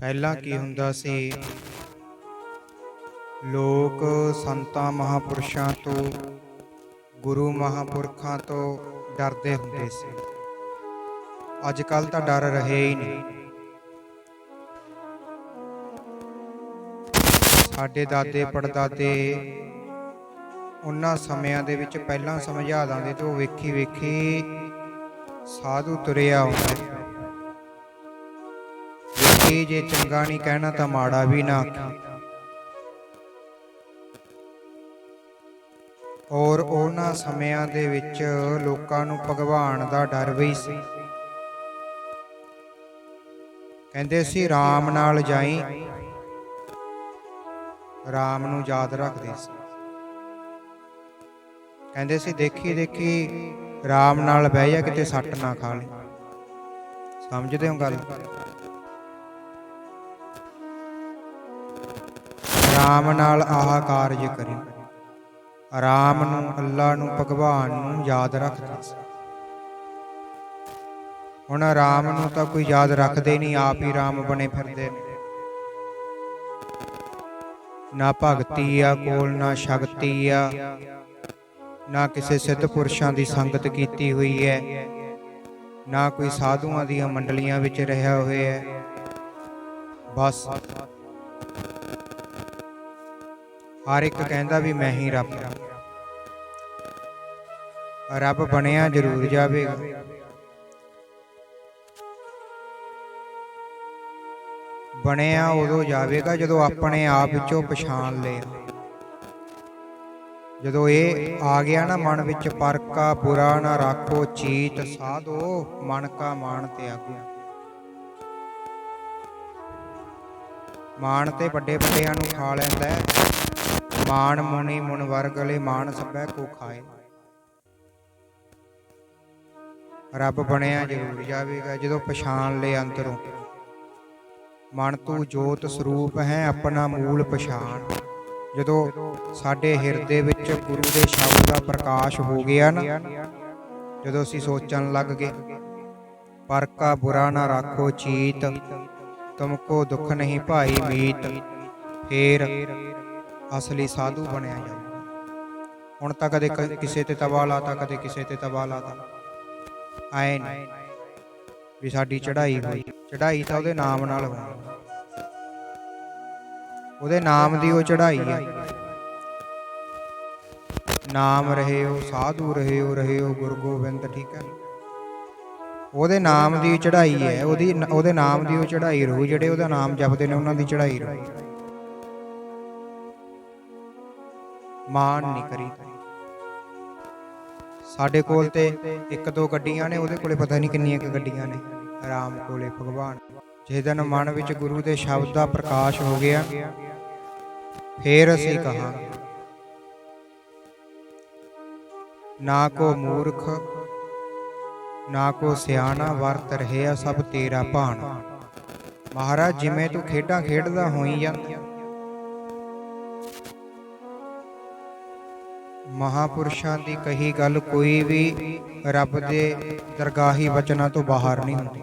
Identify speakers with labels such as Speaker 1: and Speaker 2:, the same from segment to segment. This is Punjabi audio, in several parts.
Speaker 1: ਪਹਿਲਾਂ ਕੀ ਹੁੰਦਾ ਸੀ? ਲੋਕ ਸੰਤਾਂ ਮਹਾਪੁਰਸ਼ਾਂ ਤੋਂ ਗੁਰੂ ਮਹਾਪੁਰਖਾਂ ਤੋਂ ਡਰਦੇ ਹੁੰਦੇ ਸੀ। ਅੱਜ ਕੱਲ ਤਾਂ ਡਰ ਰਹੇ ਹੀ ਨਹੀਂ। ਸਾਡੇ ਦਾਦੇ ਪੜਦਾਦੇ ਉਹਨਾਂ ਸਮਿਆਂ ਦੇ ਵਿੱਚ ਪਹਿਲਾਂ ਸਮਝਾ ਦਿੰਦੇ ਤੇ ਉਹ ਵੇਖੀ ਵੇਖੀ ਸਾਧੂ ਤੁਰਿਆ ਆਉਂਦਾ ਹੈ। ਜੇ ਚੰਗਾ ਨਹੀਂ ਕਹਿਣਾ ਤਾਂ ਮਾੜਾ ਵੀ ਨਾ ਔਰ ਉਹਨਾਂ ਸਮਿਆਂ ਦੇ ਵਿੱਚ ਲੋਕਾਂ ਨੂੰ ਭਗਵਾਨ ਦਾ ਡਰ ਵੀ ਸੀ। ਕਹਿੰਦੇ ਸੀ RAM ਨਾਲ ਜਾਈ। RAM ਨੂੰ ਯਾਦ ਰੱਖਦੇ ਸੀ। ਕਹਿੰਦੇ ਸੀ, ਦੇਖੀ ਦੇਖੀ RAM ਨਾਲ ਬਹਿ ਜਾ, ਕਿਤੇ ਸੱਟ ਨਾ ਖਾ ਲੈ। ਸਮਝਦੇ ਹੋ ਗੱਲ? ਆਰਾਮ ਨਾਲ ਆਹ ਕਾਰਜ ਕਰੇ ਆਰਾਮ ਨੂੰ, ਅੱਲਾ ਨੂੰ, ਭਗਵਾਨ ਨੂੰ ਯਾਦ ਰੱਖਦਾ ਸੀ। ਹੁਣ ਆਰਾਮ ਨੂੰ ਤਾਂ ਕੋਈ ਯਾਦ ਰੱਖਦੇ ਨਹੀਂ, ਆਪ ਹੀ ਰਾਮ ਬਣੇ ਫਿਰਦੇ ਨੇ। ਨਾ ਭਗਤੀ ਆ ਕੋਲ, ਨਾ ਸ਼ਕਤੀ ਆ। ਨਾ ਕਿਸੇ ਸਿੱਧ ਪੁਰਸ਼ਾਂ ਦੀ ਸੰਗਤ ਕੀਤੀ ਹੋਈ ਹੈ। ਨਾ ਕੋਈ ਸਾਧੂਆਂ ਦੀਆਂ ਮੰਡਲੀਆਂ ਵਿੱਚ ਰਿਹਾ ਹੋਇਆ ਹੈ। ਬਸ ਹਰ ਇੱਕ ਕਹਿੰਦਾ ਵੀ ਮੈਂ ਹੀ ਰੱਬ ਰੱਬ ਬਣਿਆ ਜ਼ਰੂਰ ਜਾਵੇਗਾ। ਬਣਿਆ ਉਦੋਂ ਜਾਵੇਗਾ ਜਦੋਂ ਆਪਣੇ ਆਪ ਵਿੱਚੋਂ ਪਛਾਣ ਲਿਆ ਜਦੋਂ ਇਹ ਆ ਗਿਆ ਨਾ ਮਨ ਵਿੱਚ ਪਰਕਾ ਬੁਰਾ ਨਾ ਰੱਖੋ, ਚੀਤ ਸਾਧੋ, ਮਨ ਕਾ ਮਾਨ ਤਿਆਗੋ। ਮਾਨ ਤੇ ਵੱਡੇ ਵੱਡਿਆਂ ਨੂੰ ਖਾ ਲੈਂਦਾ ਹੈ ਮਾਨ ਮੁਨੀ ਮੁਨ ਵਰਗਲੇ ਮਾਨ ਸਭੈ ਕੋ ਖਾਏ। ਰੱਬ ਬਣਿਆ ਜ਼ਰੂਰ ਜਾਵੇਗਾ ਜਦੋਂ ਪਛਾਣ ਲੈ ਅੰਦਰੋਂ। ਮਨ ਤੂੰ ਜੋਤ ਸਰੂਪ ਹੈ, ਆਪਣਾ ਮੂਲ ਪਛਾਣ। ਜਦੋਂ ਸਾਡੇ ਹਿਰਦੇ ਵਿੱਚ ਗੁਰੂ ਦੇ ਸ਼ਬਦ ਦਾ ਪ੍ਰਕਾਸ਼ ਹੋ ਗਿਆ ਨਾ, ਜਦੋਂ ਅਸੀਂ ਸੋਚਣ ਲੱਗ ਗਏ, ਪਰ ਕਾ ਬੁਰਾ ਨਾ ਰੱਖੋ ਚੀਤ, ਤੁਮਕੋ ਦੁੱਖ ਨਹੀਂ ਭਾਈ ਮੀਤ, ਫੇਰ ਅਸਲੀ ਸਾਧੂ ਬਣਿਆ ਜਾਂਦਾ ਹੁਣ ਤਾਂ ਕਦੇ ਕਿਸੇ ਤੇ ਤਵਾ ਲਾਤਾ, ਕਦੇ ਕਿਸੇ ਤੇ ਤਵਾ ਲਾਤਾ। ਆਏ ਨਹੀਂ ਵੀ ਸਾਡੀ ਚੜ੍ਹਾਈ ਹੋਈ। ਚੜ੍ਹਾਈ ਤਾਂ ਉਹਦੇ ਨਾਮ ਨਾਲ ਹੋਣੀ ਉਹਦੇ ਨਾਮ ਦੀ ਉਹ ਚੜ੍ਹਾਈ ਹੈ ਨਾਮ ਰਹੇ ਉਹ ਸਾਧੂ ਰਹੇ ਹੋ ਰਹੇ ਹੋ ਗੁਰੂ ਗੋਬਿੰਦ, ਠੀਕ ਹੈ। ਉਹਦੇ ਨਾਮ ਦੀ ਚੜ੍ਹਾਈ ਹੈ, ਉਹਦੀ ਉਹਦੇ ਨਾਮ ਦੀ ਉਹ ਚੜ੍ਹਾਈ ਰਹੂ, ਜਿਹੜੇ ਉਹਦਾ ਨਾਮ ਜਪਦੇ ਨੇ, ਉਹਨਾਂ ਦੀ ਚੜ੍ਹਾਈ ਰਹੂ। ਮਾਨ ਨਹੀਂ ਕਰੀ। ਸਾਡੇ ਕੋਲ ਤੇ ਇੱਕ ਦੋ ਗੱਡੀਆਂ ਨੇ, ਉਹਦੇ ਕੋਲੇ ਪਤਾ ਨਹੀਂ ਕਿੰਨੀਆਂ ਕੁ ਗੱਡੀਆਂ ਨੇ। ਆਰਾਮ ਕੋਲੇ ਭਗਵਾਨ। ਜਿਸ ਦਿਨ ਮਨ ਵਿੱਚ ਗੁਰੂ ਦੇ ਸ਼ਬਦ ਦਾ ਪ੍ਰਕਾਸ਼ ਹੋ ਗਿਆ। ਫੇਰ ਅਸੀਂ ਕਹਾਂਗੇ ਨਾ ਕੋ ਮੂਰਖ, ਨਾ ਕੋ ਸਿਆਣਾ ਵਰਤ ਰਹਿਆ ਸਭ ਤੇਰਾ ਭਾਣ। ਮਹਾਰਾਜ, ਜਿਵੇਂ ਤੂੰ ਖੇਡਾਂ ਖੇਡਦਾ ਹੋਈ ਜਾਂਦਾ ਮਹਾਪੁਰਸ਼ਾਂ ਦੀ ਕਹੀ ਗੱਲ ਕੋਈ ਵੀ ਰੱਬ ਦੇ ਦਰਗਾਹੀ ਬਚਨਾਂ ਤੋਂ ਬਾਹਰ ਨਹੀਂ ਹੁੰਦੀ।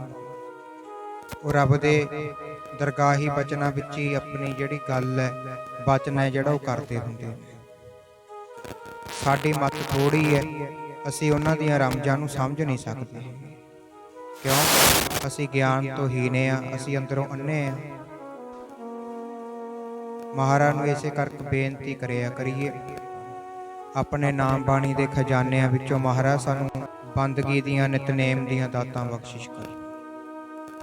Speaker 1: ਉਹ ਰੱਬ ਦੇ ਦਰਗਾਹੀ ਬਚਨਾਂ ਵਿੱਚ ਹੀ ਆਪਣੀ ਜਿਹੜੀ ਗੱਲ ਹੈ, ਬਚਨ ਹੈ ਜਿਹੜਾ ਉਹ ਕਰਦੇ ਹੁੰਦੇ ਸਾਡੀ ਮੱਤ ਥੋੜੀ ਹੈ, ਅਸੀਂ ਉਹਨਾਂ ਦੀਆਂ ਰਮਜਾਂ ਨੂੰ ਸਮਝ ਨਹੀਂ ਸਕਦੇ। ਕਿਉਂ? ਅਸੀਂ ਗਿਆਨ ਤੋਂ ਹੀਨੇ ਆ ਅਸੀਂ ਅੰਦਰੋਂ ਅੰਨੇ ਆ ਮਹਾਰਾਜ ਨੂੰ ਇਸੇ ਕਰਕੇ ਬੇਨਤੀ ਕਰਿਆ ਕਰੀਏ ਆਪਣੇ ਨਾਮ ਬਾਣੀ ਦੇ ਖਜ਼ਾਨਿਆਂ ਵਿੱਚੋਂ ਮਹਾਰਾਜ ਸਾਨੂੰ ਬੰਦਗੀ ਦੀਆਂ ਨਿਤਨੇਮ ਦੀਆਂ ਦਾਤਾਂ ਬਖਸ਼ਿਸ਼ ਕਰ।